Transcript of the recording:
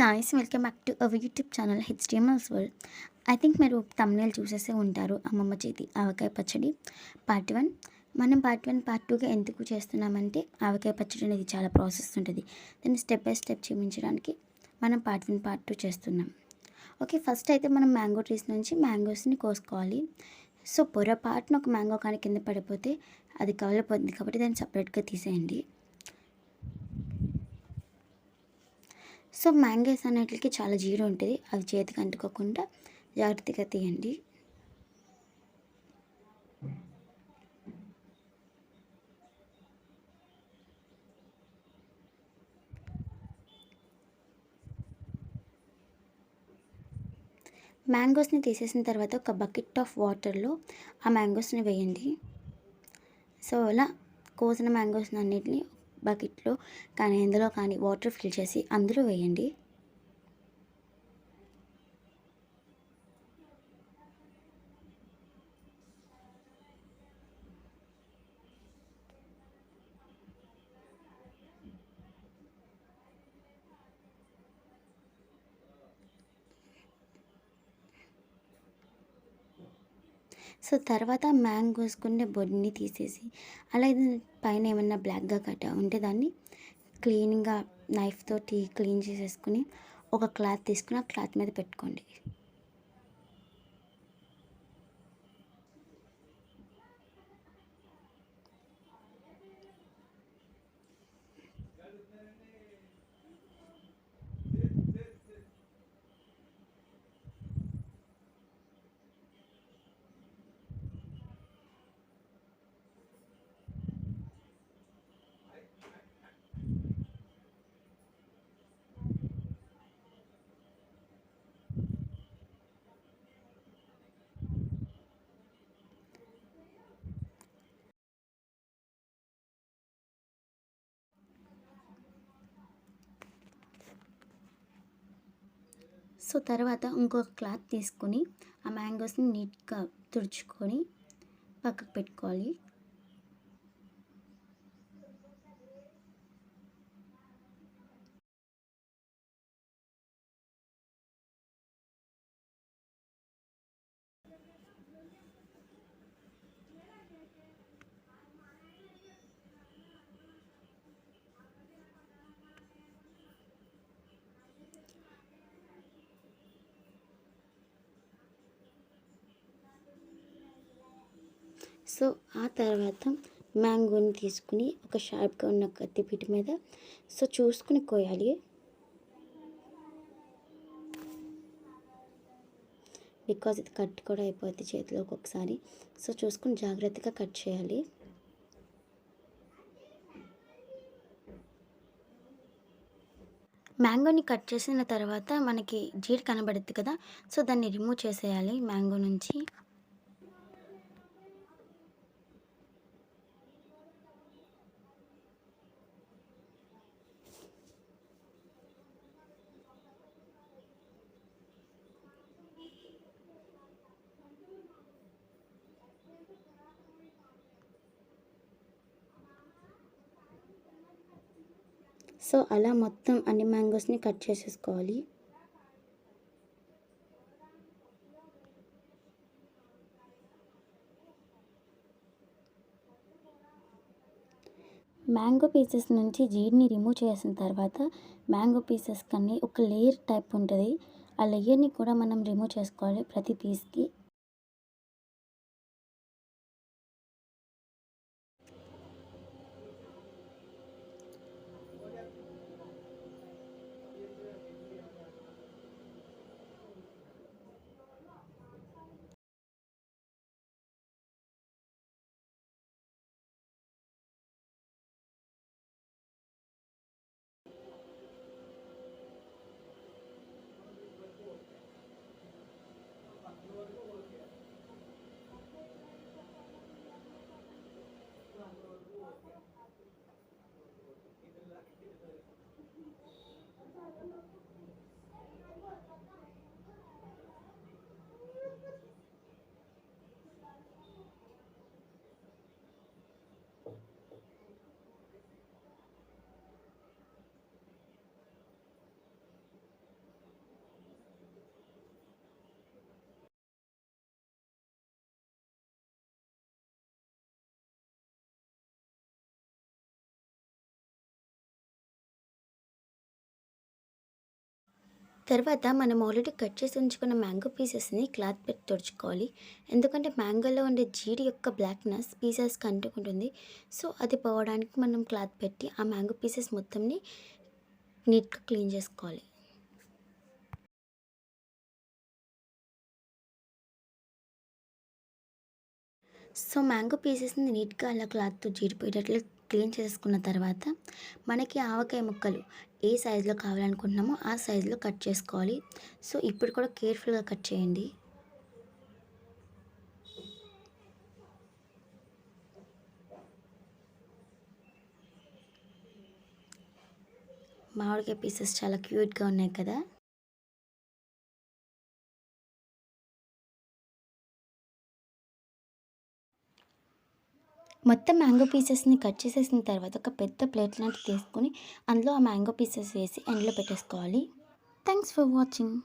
Guys welcome back to our YouTube channel హెచ్డిఎంఎల్స్ world I think మీరు thumbnail చూసేసే ఉంటారు అమ్మమ్మ చేతి ఆవకాయ పచ్చడి పార్ట్ వన్ మనం పార్ట్ వన్ పార్ట్ టూగా ఎందుకు చేస్తున్నామంటే ఆవకాయ పచ్చడి అనేది చాలా ప్రాసెస్ ఉంటుంది. దాన్ని స్టెప్ బై స్టెప్ చూపించడానికి మనం పార్ట్ వన్ పార్ట్ టూ చేస్తున్నాం. ఓకే ఫస్ట్ అయితే మనం మ్యాంగో ట్రీస్ నుంచి మ్యాంగోస్ని కోసుకోవాలి. సో పొరపాటున ఒక మ్యాంగో కానీ కింద పడిపోతే అది కవలపోతుంది కాబట్టి దాన్ని సపరేట్గా తీసేయండి. సో మ్యాంగోస్ అనేటికి చాలా జీరు ఉంటుంది. అవి చేతికి అంటుకోకుండా జాగ్రత్తగా తీయండి. మ్యాంగోస్ని తీసేసిన తర్వాత ఒక బకెట్ ఆఫ్ వాటర్లో ఆ మ్యాంగోస్ని వేయండి. సో అలా కోసిన మ్యాంగోస్ని అన్నిటిని బకెట్లో కానీ ఎందులో కానీ వాటర్ ఫిల్ చేసి అందులో వేయండి. సో తర్వాత మ్యాంగోస్కునే బొడ్ని తీసేసి అలాగే పైన ఏమన్నా బ్లాక్గా కట్ ఉంటే దాన్ని క్లీన్గా నైఫ్తో క్లీన్ చేసేసుకుని ఒక క్లాత్ తీసుకుని ఆ క్లాత్ మీద పెట్టుకోండి. సో తర్వాత ఇంకొక క్లాత్ తీసుకొని ఆ మ్యాంగోస్ని నీట్గా తుడుచుకొని పక్కకు పెట్టుకోవాలి. సో ఆ తర్వాత మ్యాంగోని తీసుకుని ఒక షార్ప్గా ఉన్న కత్తిపీట మీద సో చూసుకుని కోయాలి. బికాజ్ ఇది కట్ కూడా అయిపోద్ది చేతిలో ఒక్కొక్కసారి సో చూసుకుని జాగ్రత్తగా కట్ చేయాలి. మ్యాంగోని కట్ చేసిన తర్వాత మనకి జీడి కనబడుద్ది కదా సో దాన్ని రిమూవ్ చేసేయాలి మ్యాంగో నుంచి. సో అలా మొత్తం అన్ని మ్యాంగోస్ని కట్ చేసేసుకోవాలి. మ్యాంగో పీసెస్ నుంచి జీడిని రిమూవ్ చేసిన తర్వాత మ్యాంగో పీసెస్ కన్నీ ఒక లేయర్ టైప్ ఉంటుంది. ఆ లేయర్ని కూడా మనం రిమూవ్ చేసుకోవాలి ప్రతి పీస్కి. తర్వాత మనం ఆల్రెడీ కట్ చేసి ఉంచుకున్న మ్యాంగో పీసెస్ని క్లాత్ పెట్టి తుడుచుకోవాలి. ఎందుకంటే మ్యాంగోలో ఉండే జీడి యొక్క బ్లాక్నెస్ పీసెస్కి అంటుకుంటుంది. సో అది పోవడానికి మనం క్లాత్ పెట్టి ఆ మ్యాంగో పీసెస్ మొత్తంని నీట్గా క్లీన్ చేసుకోవాలి. సో మ్యాంగో పీసెస్ని నీట్గా అలా క్లాత్తో జీడిపోయేటట్లు క్లీన్ చేసుకున్న తర్వాత మనకి ఆవకాయ ముక్కలు ఏ సైజులో కావాలనుకుంటున్నామో ఆ సైజులో కట్ చేసుకోవాలి. సో ఇప్పుడు కూడా కేర్ఫుల్గా కట్ చేయండి. మామిడికాయ పీసెస్ చాలా క్యూట్గా ఉన్నాయి కదా. మొత్తం మ్యాంగో పీసెస్ని కట్ చేసేసిన తర్వాత ఒక పెద్ద ప్లేట్ లాంటి తీసుకొని అందులో ఆ మ్యాంగో పీసెస్ వేసి ఎండలో పెట్టేసుకోవాలి. Thanks for watching.